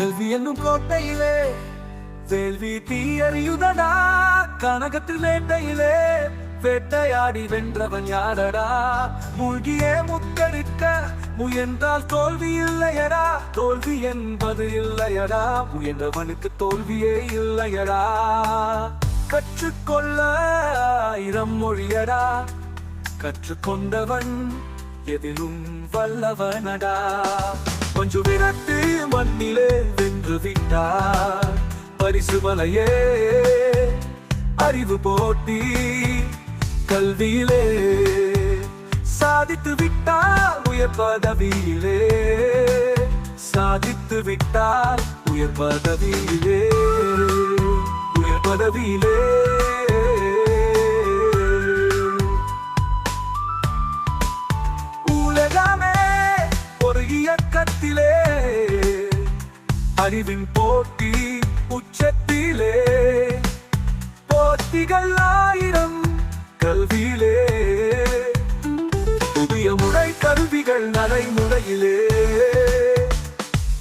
கல்வி என்னும் கோட்டையிலே வேள்வி தீயறியுதடா கனகத்தில் வேட்டையிலே வேட்டையாடி வென்றவன் யாரடா? மூழ்கியே முத்தெடுக்க முயன்றால் தோல்வி இல்லையடா? தோல்வி என்பது இல்லையடா முயன்றவனுக்கு தோல்வியே இல்லையடா? கற்றுக்கொள்ள ஆயிரம் மொழியடா கற்றுக்கொண்டவன் எதிலும் வல்லவனடா? கொஞ்சம் விரட்டு மண்ணிலே வென்று விட்டார். பரிசு மலையே அறிவு போட்டி கல்வியிலே. சாதித்து விட்டால் உயர் பதவியிலே. சாதித்து விட்டால் உயர் பதவியிலே. உயர் பதவியிலே. அறிவின் போட்டி உச்சத்திலே. போட்டிகள் ஆயிரம் கல்வியிலே. புதிய முறை கல்விகள் நடைமுறையிலே.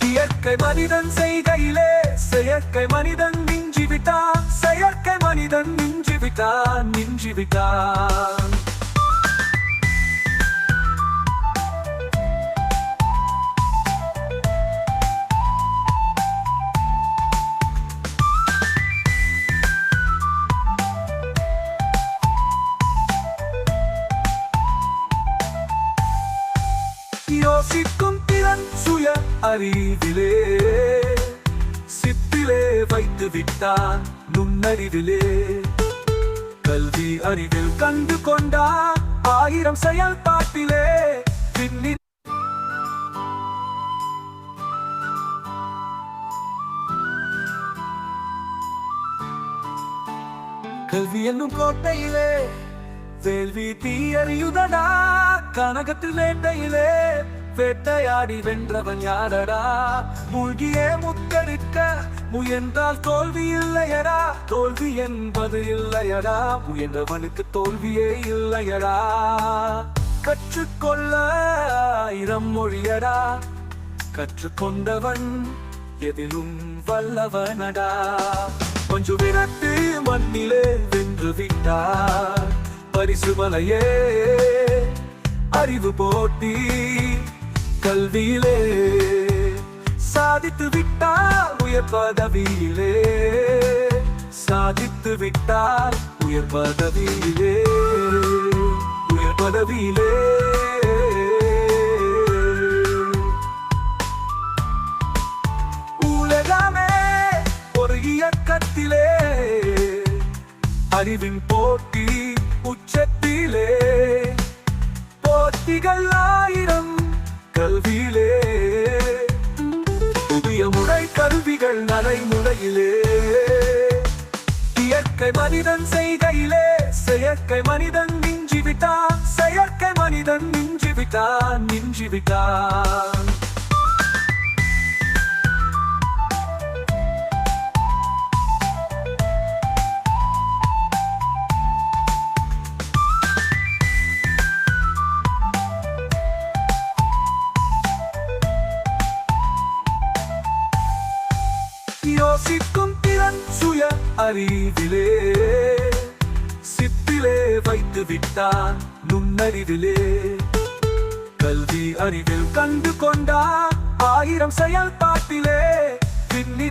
இயற்கை மனிதன் செய்கையிலே செயற்கை மனிதன் மிஞ்சி செயற்கை மனிதன் மிஞ்சி விட்டான் யோசிக்கும் திறன் சுய அறிவிலே சிப்பிலே வைத்து விட்டான் நுண்ணறிவிலே கல்வி அறிவில் கண்டு கொண்டான் ஆயிரம் செயல்பாட்டிலே பின்னி கல்வி என்னும் கோட்டையிலே வேள்வி தீயறியுதடா கனகத்தில் வேட்டையிலே வேட்டையாடி வென்றவன் யாரடா? மூழ்கியே முத்தெடுக்க முயன்றால் தோல்வி இல்லையடா. தோல்வி என்பது இல்லையடா. முயன்றவனுக்கு தோல்வியே இல்லையடா. கற்றுக்கொள்ள ஆயிரம் மொழியடா. கற்றுக்கொண்டவன் எதிலும் வல்லவனடா. கொஞ்சம் விரட்டு மண்ணிலே வென்று விட்டார். பரிசு மலையே அறிவு போட்டி கல்வியிலே. சாதித்து விட்டால் உயர் பதவியிலே. சாதித்து விட்டால் உயர் பதவியிலே. உயர் பதவியிலே. உலகமே ஒரு இயக்கத்திலே. அறிவின் போட்டி புதிய கருவிகள் நடைமுறையிலே. இயற்கை மனிதன் செய்கையிலே செயற்கை மனிதன் மிஞ்சி செயற்கை மனிதன் மிஞ்சி விட்டான் யோசிக்கும் திறன் சுய அறிவிலே. சிப்பிலே வைத்து விட்டான் நுண்ணறிவிலே. கல்வி அறிவில் கண்டு கொண்டார் ஆயிரம் செயல்பாட்டிலே. பின்னி